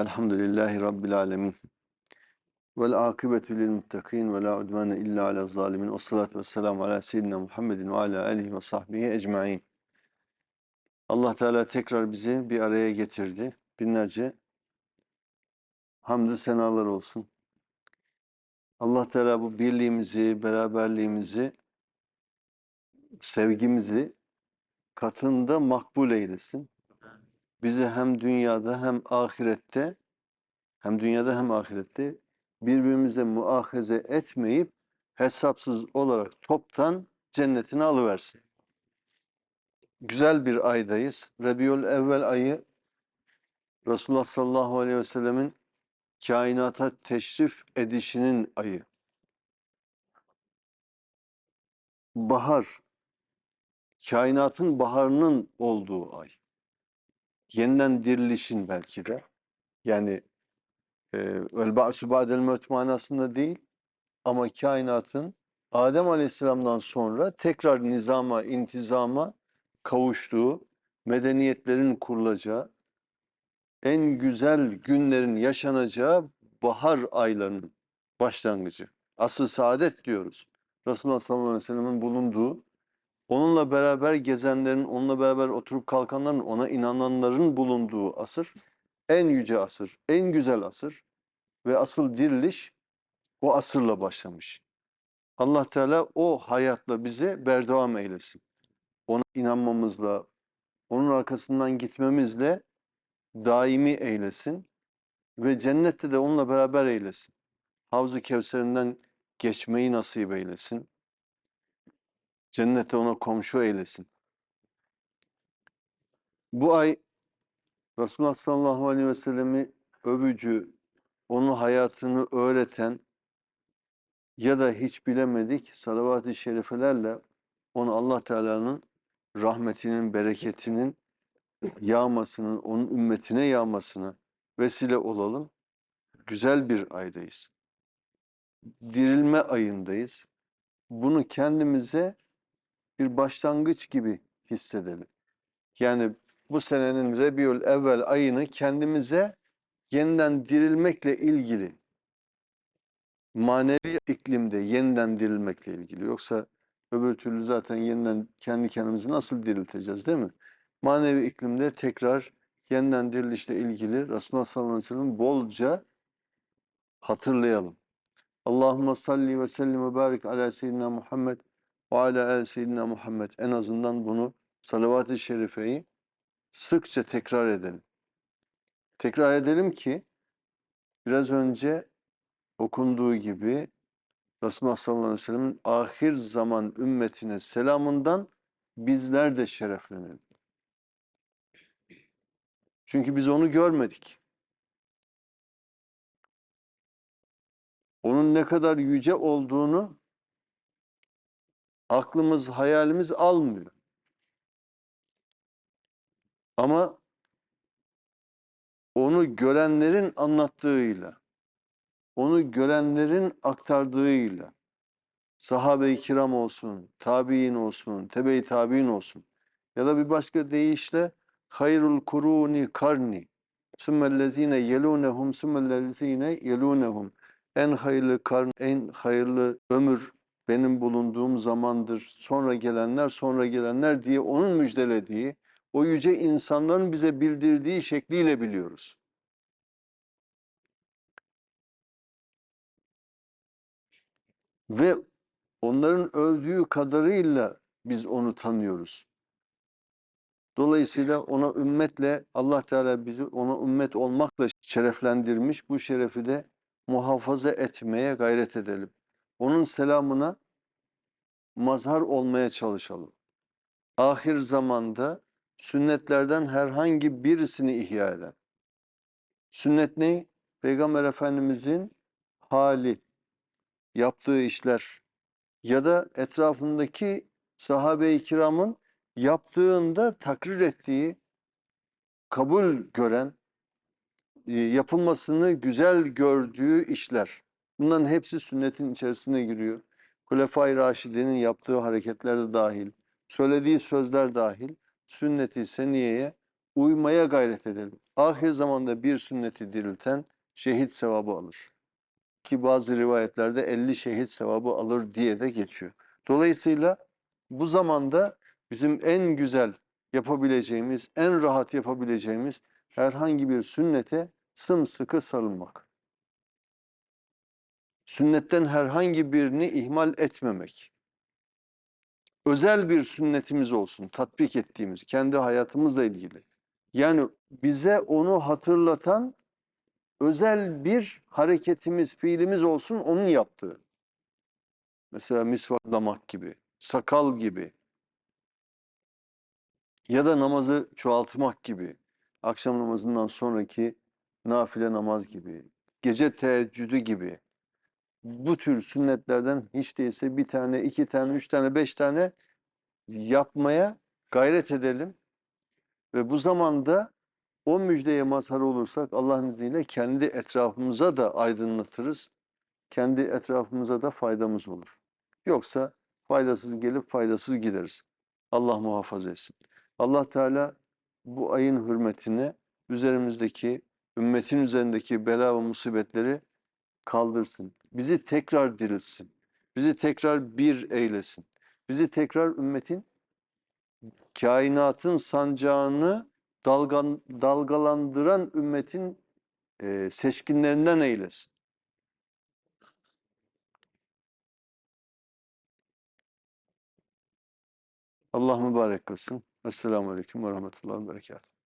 Elhamdülillahi Rabbil alemin. Vel akıbetü lil muttakin ve la udvane illa ala zalimin. Ve salatu ve selamu ala seyyidina Muhammedin ve ala alihi ve sahbihi ecmain. Allah Teala tekrar bizi bir araya getirdi. Binlerce hamdü senalar olsun. Allah Teala bu birliğimizi, beraberliğimizi, sevgimizi katında makbul eylesin. Bizi hem dünyada hem ahirette hem dünyada hem ahirette birbirimize muahaze etmeyip hesapsız olarak toptan cennetine alıversin. Güzel bir aydayız. Rabiul evvel ayı Resulullah sallallahu aleyhi ve sellemin kainata teşrif edişinin ayı. Bahar, kainatın baharının olduğu ay. Yeniden dirilişin belki de. Yani vel ba'su ba'del mevt manasında değil ama kainatın Adem Aleyhisselam'dan sonra tekrar nizama, intizama kavuştuğu, medeniyetlerin kurulacağı, en güzel günlerin yaşanacağı bahar aylarının başlangıcı. Asıl saadet diyoruz. Resulullah sallallahu aleyhi ve sellem'in bulunduğu, onunla beraber gezenlerin, onunla beraber oturup kalkanların, ona inananların bulunduğu asır, en yüce asır, en güzel asır ve asıl diriliş o asırla başlamış. Allah Teala o hayatla bize berdevam eylesin. Ona inanmamızla, onun arkasından gitmemizle daimi eylesin ve cennette de onunla beraber eylesin. Havz-ı Kevser'inden geçmeyi nasip eylesin. Cennete ona komşu eylesin. Bu ay Resulullah sallallahu aleyhi ve sellemi övücü, onun hayatını öğreten ya da hiç bilemedik salavat-ı şerifelerle onu Allah Teala'nın rahmetinin, bereketinin yağmasının, onun ümmetine yağmasına vesile olalım. Güzel bir aydayız. Dirilme ayındayız. Bunu kendimize bir başlangıç gibi hissedelim. Yani bu senenin Rebiül Evvel ayını kendimize yeniden dirilmekle ilgili manevi iklimde yeniden dirilmekle ilgili. Yoksa öbür türlü zaten yeniden kendi kendimizi nasıl dirilteceğiz değil mi? Manevi iklimde tekrar yeniden dirilişle ilgili Resulullah sallallahu aleyhi ve sellem bolca hatırlayalım. Allahümme salli ve sellim ve barik ala seyyidina Muhammed ve ala el seyyidina Muhammed. En azından bunu salavat-ı şerifeyi sıkça tekrar edelim. Tekrar edelim ki biraz önce okunduğu gibi Resulullah sallallahu aleyhi ve sellem'in ahir zaman ümmetine selamından bizler de şereflenelim. Çünkü biz onu görmedik. Onun ne kadar yüce olduğunu aklımız, hayalimiz almıyor. Ama onu görenlerin anlattığıyla, onu görenlerin aktardığıyla, sahabe-i kiram olsun, tabi'in olsun, tebe-i tabi'in olsun ya da bir başka deyişle hayrul kuruni karni sümmellezine yelunehum sümmellezine yelunehum en hayırlı karn, en hayırlı ömür benim bulunduğum zamandır. Sonra gelenler, sonra gelenler diye onun müjdelediği, o yüce insanların bize bildirdiği şekliyle biliyoruz. Ve onların övdüğü kadarıyla biz onu tanıyoruz. Dolayısıyla ona ümmetle Allah Teala bizi ona ümmet olmakla şereflendirmiş. Bu şerefi de muhafaza etmeye gayret edelim. Onun selamına mazhar olmaya çalışalım. Ahir zamanda sünnetlerden herhangi birisini ihya eden. Sünnet ne? Peygamber Efendimizin hali, yaptığı işler ya da etrafındaki sahabe-i kiramın yaptığında takrir ettiği, kabul gören, yapılmasını güzel gördüğü işler. Bunların hepsi sünnetin içerisine giriyor. Kulefai Raşidi'nin yaptığı hareketler de dahil, söylediği sözler dahil, sünnet-i seniyeye uymaya gayret edelim. Ahir zamanda bir sünneti dirilten şehit sevabı alır. Ki bazı rivayetlerde 50 şehit sevabı alır diye de geçiyor. Dolayısıyla bu zamanda bizim en güzel yapabileceğimiz, en rahat yapabileceğimiz herhangi bir sünnete sımsıkı sarılmak. Sünnetten herhangi birini ihmal etmemek. Özel bir sünnetimiz olsun, tatbik ettiğimiz, kendi hayatımızla ilgili. Yani bize onu hatırlatan özel bir hareketimiz, fiilimiz olsun onun yaptığı. Mesela misvaklamak gibi, sakal gibi ya da namazı çoğaltmak gibi, akşam namazından sonraki nafile namaz gibi, gece teheccüdü gibi bu tür sünnetlerden hiç değilse bir tane, iki tane, üç tane, beş tane yapmaya gayret edelim. Ve bu zamanda o müjdeye mazhar olursak Allah'ın izniyle kendi etrafımıza da aydınlatırız. Kendi etrafımıza da faydamız olur. Yoksa faydasız gelip faydasız gideriz. Allah muhafaza etsin. Allah Teala bu ayın hürmetine üzerimizdeki, ümmetin üzerindeki bela ve musibetleri kaldırsın. Bizi tekrar diriltsin. Bizi tekrar bir eylesin. Bizi tekrar ümmetin kainatın sancağını dalgan, dalgalandıran ümmetin e, seçkinlerinden eylesin. Allah mübarek kılsın. Esselamu Aleyküm ve Rahmetullahi ve Berekatuhu.